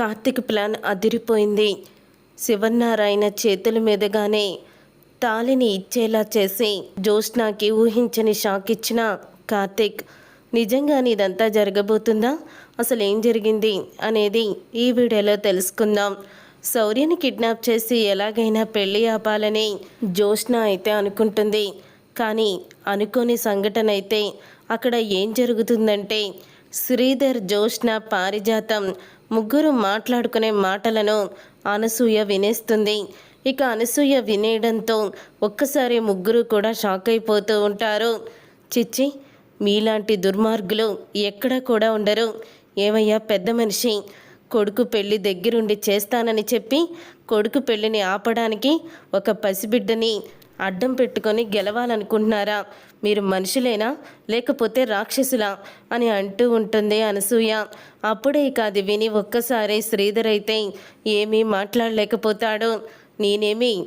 Karthik plan అదిరిపోయింది. శివనారాయణ చేతుల మీదుగానే తాళిని ఇచ్చేలా చేసి జ్యోత్స్నాకి ఊహించని షాక్ ఇచ్చిన కార్తిక్ నిజంగానే ఇదంతా జరగబోతుందా? అసలు ఏం జరిగింది? అనేది ఈ వీడియోలో తెలుసుకుందాం. శౌర్యని కిడ్నాప్ చేసి ఎలాగైనా పెళ్ళి ఆపాలని జ్యోత్స్న అయితే అనుకుంటుంది. కానీ అనుకోని సంఘటన అయితే అక్కడ ఏం జరుగుతుందంటే శ్రీధర్ జ్యోత్స్న పారిజాతం ముగ్గురు మాట్లాడుకునే మాటలను అనసూయ వినేస్తుంది. ఇక అనసూయ వినేయడంతో ఒక్కసారి ముగ్గురు కూడా షాక్ అయిపోతూ ఉంటారు. చిచ్చి మీలాంటి దుర్మార్గులు ఎక్కడా కూడా ఉండరు. ఏమయ్యా పెద్ద మనిషి కొడుకు పెళ్ళి దగ్గరుండి చేస్తానని చెప్పి కొడుకు పెళ్ళిని ఆపడానికి ఒక పసిబిడ్డని అడ్డం పెట్టుకొని గెలవాలనుకుంటున్నారా? మీరు మనుషులేనా? లేకపోతే రాక్షసులా? అని అంటూ ఉంటుంది అనసూయ. అప్పుడే ఇక అది విని ఒక్కసారి శ్రీధర్ అయితే ఏమీ మాట్లాడలేకపోతాడు. నేనేమి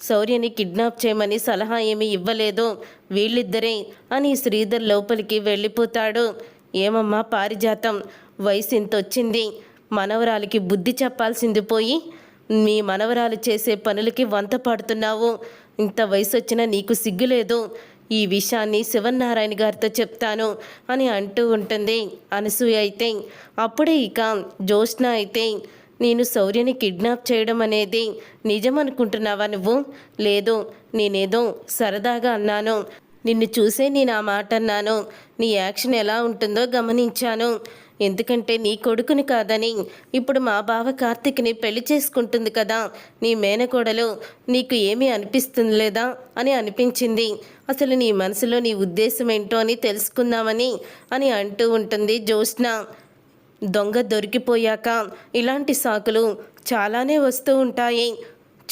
శౌర్యని కిడ్నాప్ చేయమని సలహా ఏమీ ఇవ్వలేదు. వీళ్ళిద్దరే అని శ్రీధర్ లోపలికి వెళ్ళిపోతాడు. ఏమమ్మా పారిజాతం? వయసు ఇంత వచ్చింది మనవరాలికి బుద్ధి చెప్పాల్సింది పోయి మీ మనవరాలు చేసే పనులకి వంత పడుతున్నావు ఇంత వయసు వచ్చినా నీకు సిగ్గులేదు. ఈ విషయాన్ని శివనారాయణ గారితో చెప్తాను అని అంటూ ఉంటుంది అనసూయ అయితే. అప్పుడే ఇక జ్యోత్స్న అయితే నేను శౌర్యని కిడ్నాప్ చేయడం అనేది నిజమనుకుంటున్నావా నువ్వు? లేదు నేనేదో సరదాగా అన్నాను. నిన్ను చూసే నేను ఆ మాట అన్నాను. నీ యాక్షన్ ఎలా ఉంటుందో గమనించాను. ఎందుకంటే నీ కొడుకుని కాదని ఇప్పుడు మా బావ కార్తిక్ని పెళ్ళి చేసుకుంటుంది కదా. నీ మేనకోడలు నీకు ఏమీ అనిపిస్తుంది లేదా అని అనిపించింది. అసలు నీ మనసులో నీ ఉద్దేశం ఏంటో అని తెలుసుకుందామని అని అంటూ ఉంటుంది జ్యోత్స్న. దొంగ దొరికిపోయాక ఇలాంటి సాకులు చాలానే వస్తూ ఉంటాయి.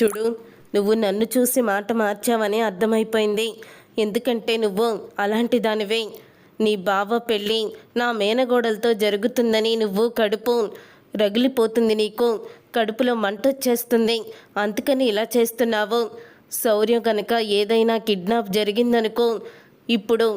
చూడు నువ్వు నన్ను చూసి మాట మార్చావని అర్థమైపోయింది. ఎందుకంటే నువ్వు అలాంటి దానివే. నీ బావ పెళ్ళి నా మేనగోడలతో జరుగుతుందని నువ్వు కడుపు రగిలిపోతుంది నీకు. కడుపులో మంట వచ్చేస్తుంది. అందుకని ఇలా చేస్తున్నావు. శౌర్యం కనుక ఏదైనా కిడ్నాప్ జరిగిందనుకో. ఇప్పుడు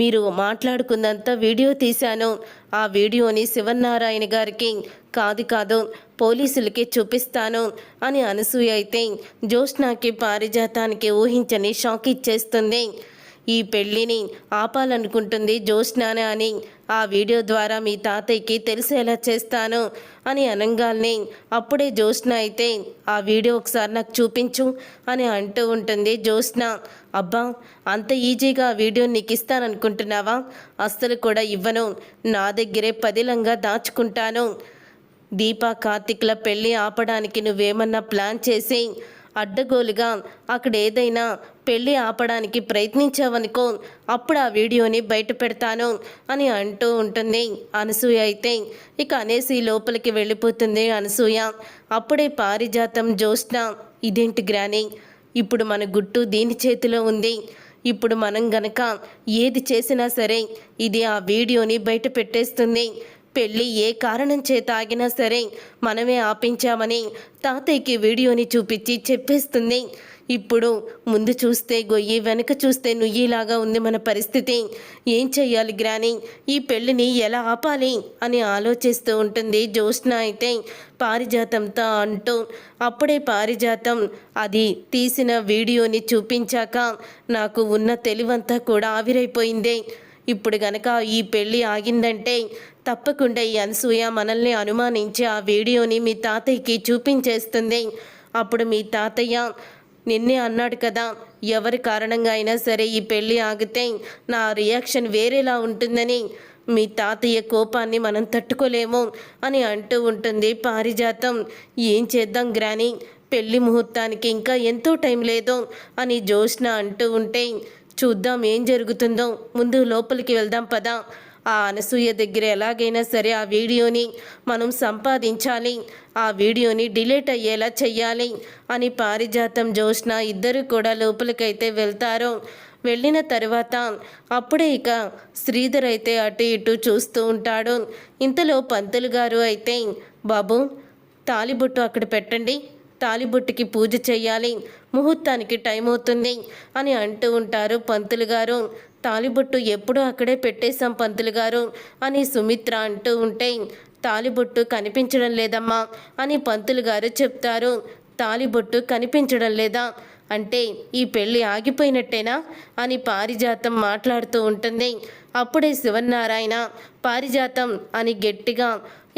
మీరు మాట్లాడుకున్నంత వీడియో తీశాను. ఆ వీడియోని శివనారాయణ గారికి కాదు కాదు పోలీసులకి చూపిస్తాను అని అనసూయ అయితే జ్యోత్స్నాకి పారిజాతానికి ఊహించని షాక్ ఇచ్చేస్తుంది. ఈ పెళ్ళిని ఆపాలనుకుంటుంది జ్యోత్స్నాన అని. ఆ వీడియో ద్వారా మీ తాతయ్యకి తెలిసేలా చేస్తాను అని అనంగాల్ని. అప్పుడే జ్యోత్స్న అయితే ఆ వీడియో ఒకసారి నాకు చూపించు అని అంటూ ఉంటుంది జ్యోత్స్న అబ్బా అంత ఈజీగా ఆ వీడియో నీకు ఇస్తాననుకుంటున్నావా? అస్సలు కూడా ఇవ్వను. నా దగ్గరే పదిలంగా దాచుకుంటాను. దీపా కార్తిక్ల పెళ్ళి ఆపడానికి నువ్వేమన్నా ప్లాన్ చేసి అడ్డగోలుగా అక్కడ ఏదైనా పెళ్ళి ఆపడానికి ప్రయత్నించావనుకో అప్పుడు ఆ వీడియోని బయట పెడతాను అని అంటూ ఉంటుంది అనసూయ అయితే. ఇక అనేసి లోపలికి వెళ్ళిపోతుంది అనసూయ. అప్పుడే పారిజాతం జ్యోత్స్న ఇదేంటి గ్రాని? ఇప్పుడు మన గుట్టు దీని చేతిలో ఉంది. ఇప్పుడు మనం గనక ఏది చేసినా సరే ఇది ఆ వీడియోని బయట పెట్టేస్తుంది. పెళ్ళి ఏ కారణం చేత ఆగినా సరే మనమే ఆపించామని తాతయ్యకి వీడియోని చూపించి చెప్పేస్తుంది. ఇప్పుడు ముందు చూస్తే గొయ్యి వెనక చూస్తే నుయ్యిలాగా ఉంది మన పరిస్థితి. ఏం చెయ్యాలి గ్రాని? ఈ పెళ్ళిని ఎలా ఆపాలి అని ఆలోచిస్తూ ఉంటుంది జ్యోత్స్న అయితే. పారిజాతంతో అంటూ అప్పుడే పారిజాతం అది తీసిన వీడియోని చూపించాక నాకు ఉన్న తెలివంతా కూడా ఆవిరైపోయింది. ఇప్పుడు గనక ఈ పెళ్ళి ఆగిందంటే తప్పకుండా ఈ అనసూయ మనల్ని అనుమానించి ఆ వీడియోని మీ తాతయ్యకి చూపించేస్తుంది. అప్పుడు మీ తాతయ్య నిన్నే అన్నాడు కదా ఎవరి కారణంగా అయినా సరే ఈ పెళ్ళి ఆగితే నా రియాక్షన్ వేరేలా ఉంటుందని. మీ తాతయ్య కోపాన్ని మనం తట్టుకోలేము అని అంటూ ఉంటుంది పారిజాతం. ఏం చేద్దాం గ్రాని పెళ్ళి ముహూర్తానికి ఇంకా ఎంతో టైం లేదు అని జోష్న అంటూ ఉంటే చూద్దాం ఏం జరుగుతుందో. ముందు లోపలికి వెళ్దాం పదా. ఆ అనసూయ దగ్గర ఎలాగైనా సరే ఆ వీడియోని మనం సంపాదించాలి. ఆ వీడియోని డిలీట్ అయ్యేలా చెయ్యాలి అని పారిజాతం జోష్న ఇద్దరు కూడా లోపలికైతే వెళ్తారు. వెళ్ళిన తర్వాత అప్పుడే ఇక శ్రీధర్ అయితే అటు ఇటు చూస్తూ ఉంటాడు. ఇంతలో పంతులు గారు అయితే బాబు తాలిబొట్టు అక్కడ పెట్టండి. తాలిబొట్టుకి పూజ చేయాలి ముహూర్తానికి టైం అవుతుంది అని అంటూ ఉంటారు పంతులు గారు. తాలిబొట్టు ఎప్పుడూ అక్కడే పెట్టేశాం పంతులు గారు అని సుమిత్ర అంటూ ఉంటే తాలిబొట్టు కనిపించడం లేదమ్మా అని పంతులు గారు చెప్తారు. తాలిబొట్టు కనిపించడం లేదా? అంటే ఈ పెళ్ళి ఆగిపోయినట్టేనా అని పారిజాతం మాట్లాడుతూ ఉంటుంది. అప్పుడే శివనారాయణ పారిజాతం అని గట్టిగా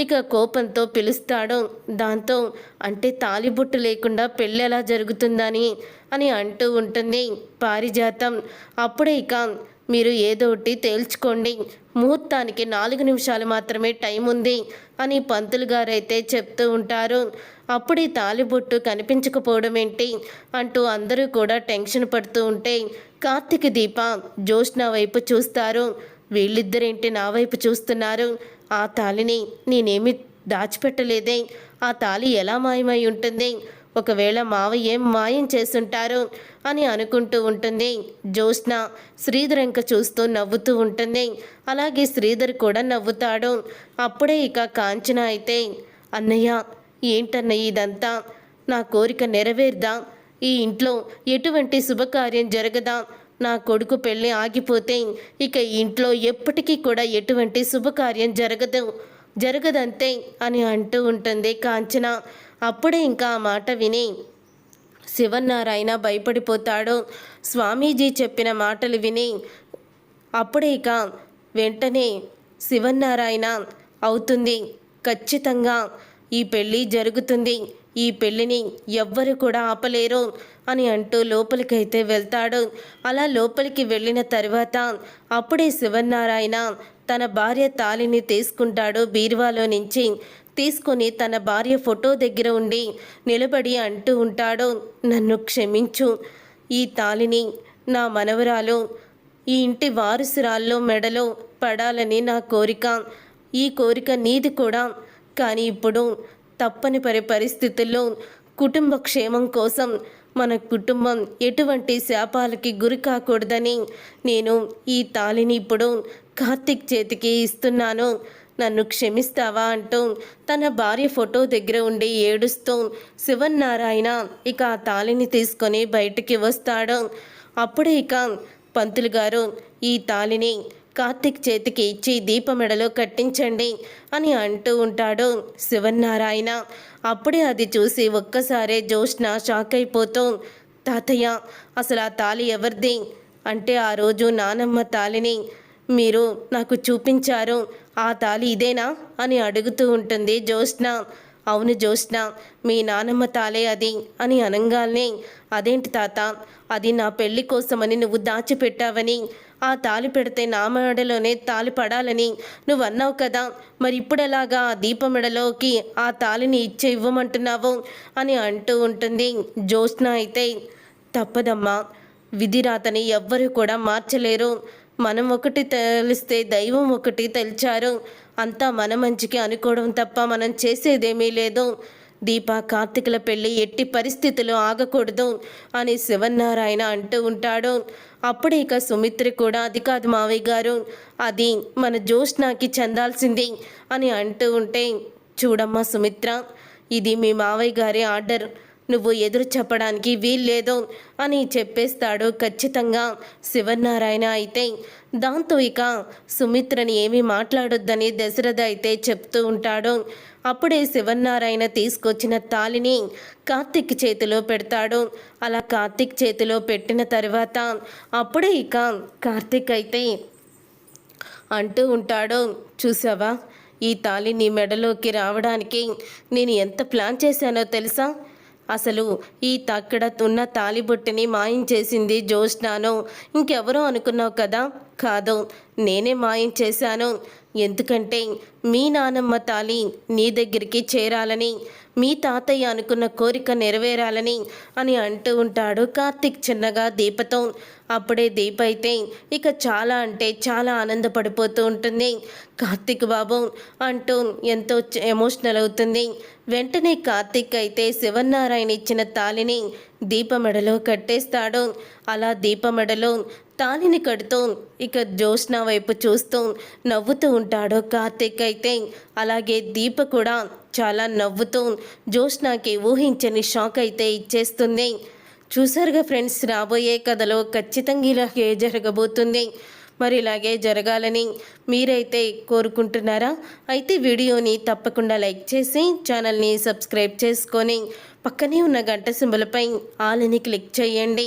ఇక కోపంతో పిలుస్తాడు. దాంతో అంటే తాలిబొట్టు లేకుండా పెళ్ళి ఎలా జరుగుతుందని అని అంటూ ఉంటుంది. పారిజాతం అప్పుడే ఇక మీరు ఏదో ఒకటి తేల్చుకోండి. ముహూర్తానికి నాలుగు నిమిషాలు మాత్రమే టైం ఉంది అని పంతులు గారైతే చెప్తూ ఉంటారు. అప్పుడే తాలిబొట్టు కనిపించకపోవడం ఏంటి? అంటూ అందరూ కూడా టెన్షన్ పడుతూ ఉంటే కార్తీక దీప జోష్న వైపు చూస్తారు. వీళ్ళిద్దరేంటి నా వైపు చూస్తున్నారు? ఆ తాలిని నేనేమి దాచిపెట్టలేదే? ఆ తాలి ఎలా మాయమై ఉంటుంది? ఒకవేళ మావయ్య ఏం మాయం చేసుంటారు అని అనుకుంటూ ఉంటుంది. జ్యోత్స్న శ్రీధర్ ఇంక చూస్తూ నవ్వుతూ ఉంటుంది. అలాగే శ్రీధర్ కూడా నవ్వుతాడు. అప్పుడే ఇక కాంచన అయితే అన్నయ్య ఏంటన్నయ్య ఇదంతా? నా కోరిక నెరవేర్దా? ఈ ఇంట్లో ఎటువంటి శుభకార్యం జరగదా? నా కొడుకు పెళ్ళి ఆగిపోతే ఇక ఇంట్లో ఎప్పటికీ కూడా ఎటువంటి శుభకార్యం జరగదు జరగదంతే అని అంటూ ఉంటుంది కాంచన. అప్పుడే ఇంకా ఆ మాట విని శివనారాయణ భయపడిపోతాడు. స్వామీజీ చెప్పిన మాటలు విని అప్పుడే ఇక వెంటనే శివనారాయణ అవుతుంది. ఖచ్చితంగా ఈ పెళ్ళి జరుగుతుంది. ఈ పెళ్ళిని ఎవ్వరు కూడా ఆపలేరు అని అంటూ లోపలికైతే వెళ్తాడు. అలా లోపలికి వెళ్ళిన తర్వాత అప్పుడే శివనారాయణ తన భార్య తాలిని తీసుకుంటాడు బీరువాలో నుంచి. తీసుకొని తన భార్య ఫోటో దగ్గర ఉండి నిలబడి అంటూ ఉంటాడు. నన్ను క్షమించు. ఈ తాలిని నా మనవరాలు ఈ ఇంటి వారసురాల్లో మెడలో పడాలని నా కోరిక. ఈ కోరిక నీది కూడా. కానీ ఇప్పుడు తప్పనిపరి పరిస్థితుల్లో కుటుంబ క్షేమం కోసం మన కుటుంబం ఎటువంటి శాపాలకి గురి కాకూడదని నేను ఈ తాళిని ఇప్పుడు కార్తిక్ చేతికి ఇస్తున్నాను. నన్ను క్షమిస్తావా అంటూ తన భార్య ఫోటో దగ్గర ఉండి ఏడుస్తూ శివన్నారాయణ ఇక ఆ తాళిని తీసుకొని బయటికి వస్తాడు. అప్పుడే ఇక పంతులు గారు ఈ తాళిని కార్తిక్ చేతికి ఇచ్చి దీపమెడలో కట్టించండి అని అంటూ ఉంటాడు శివన్నారాయణ. అప్పుడే అది చూసి ఒక్కసారే జోష్న షాక్ అయిపోతూ తాతయ్య అసలు ఆ తాళి ఎవరిది? అంటే ఆ రోజు నానమ్మ తాళిని మీరు నాకు చూపించారు. ఆ తాళి ఇదేనా? అని అడుగుతూ ఉంటుంది జ్యోత్స్న. అవును జ్యోత్స్న మీ నానమ్మ తాలే అది అని అనంగాల్నే అదేంటి తాత? అది నా పెళ్ళి కోసమని నువ్వు దాచిపెట్టావని. ఆ తాలి పెడితే నా మెడలోనే తాలి పడాలని. నువ్వు అన్నావు కదా మరి ఇప్పుడెలాగా ఆ దీప మెడలోకి ఆ తాలిని ఇచ్చే ఇవ్వమంటున్నావు? అని అంటూ ఉంటుంది జ్యోత్స్న అయితే. తప్పదమ్మా విధిరాతని ఎవ్వరూ కూడా మార్చలేరు. మనం ఒకటి తెలిస్తే దైవం ఒకటి తెలిచారు. అంతా మన మంచికి అనుకోవడం తప్ప మనం చేసేదేమీ లేదు. దీప కార్తీకుల పెళ్ళి ఎట్టి పరిస్థితుల్లో ఆగకూడదు అని శివనారాయణ అంటూ ఉంటాడు. అప్పుడు ఇక సుమిత్ర కూడా అది కాదు మావయ్య గారు అది మన జ్యోష్నాకి చెందాల్సింది అని అంటూ ఉంటే చూడమ్మా సుమిత్ర ఇది మీ మావయ్య గారి ఆర్డర్. నువ్వు ఎదురు చెప్పడానికి వీల్లేదు అని చెప్పేస్తాడు ఖచ్చితంగా శివనారాయణ అయితే. దాంతో ఇక సుమిత్రని ఏమీ మాట్లాడొద్దని దశరథ అయితే చెప్తూ ఉంటాడు. అప్పుడే శివనారాయణ తీసుకొచ్చిన తాలిని కార్తిక్ చేతిలో పెడతాడు. అలా కార్తిక్ చేతిలో పెట్టిన తర్వాత అప్పుడే ఇక కార్తిక్ అయితే అంటూ ఉంటాడు చూసావా? ఈ తాళి నీ మెడలోకి రావడానికి నేను ఎంత ప్లాన్ చేశానో తెలుసా? అసలు ఈ తక్కడ ఉన్న మాయించేసింది మాయం చేసింది ఇంకెవరో అనుకున్నావు కదా? కాదు నేనే మాయం చేశాను ఎందుకంటే మీ నానమ్మ తాలి నీ దగ్గరికి చేరాలని మీ తాతయ్య అనుకున్న కోరిక నెరవేరాలని అని అంటూ ఉంటాడు కార్తిక్ చిన్నగా దీపతో. అప్పుడే దీప అయితే ఇక చాలా అంటే చాలా ఆనందపడిపోతూ ఉంటుంది. కార్తిక్ బాబు అంటూ ఎంతో ఎమోషనల్ అవుతుంది. వెంటనే కార్తిక్ అయితే శివనారాయణ ఇచ్చిన తాలిని దీపమెడలో కట్టేస్తాడు. అలా దీపమెడలో తాలిని కడుతూ ఇక జ్యోత్స్న వైపు చూస్తూ నవ్వుతూ ఉంటాడు కార్తీక్ అయితే. అలాగే దీప కూడా చాలా నవ్వుతూ జ్యోత్స్నాకి ఊహించని షాక్ అయితే ఇచ్చేస్తుంది. చూసారుగా ఫ్రెండ్స్ రాబోయే కథలో ఖచ్చితంగా ఇలాగే జరగబోతుంది? మరి ఇలాగే జరగాలని మీరైతే కోరుకుంటున్నారా? అయితే వీడియోని తప్పకుండా లైక్ చేసి ఛానల్ని సబ్స్క్రైబ్ చేసుకొని పక్కనే ఉన్న గంట సింబలపై ఆలని క్లిక్ చేయండి.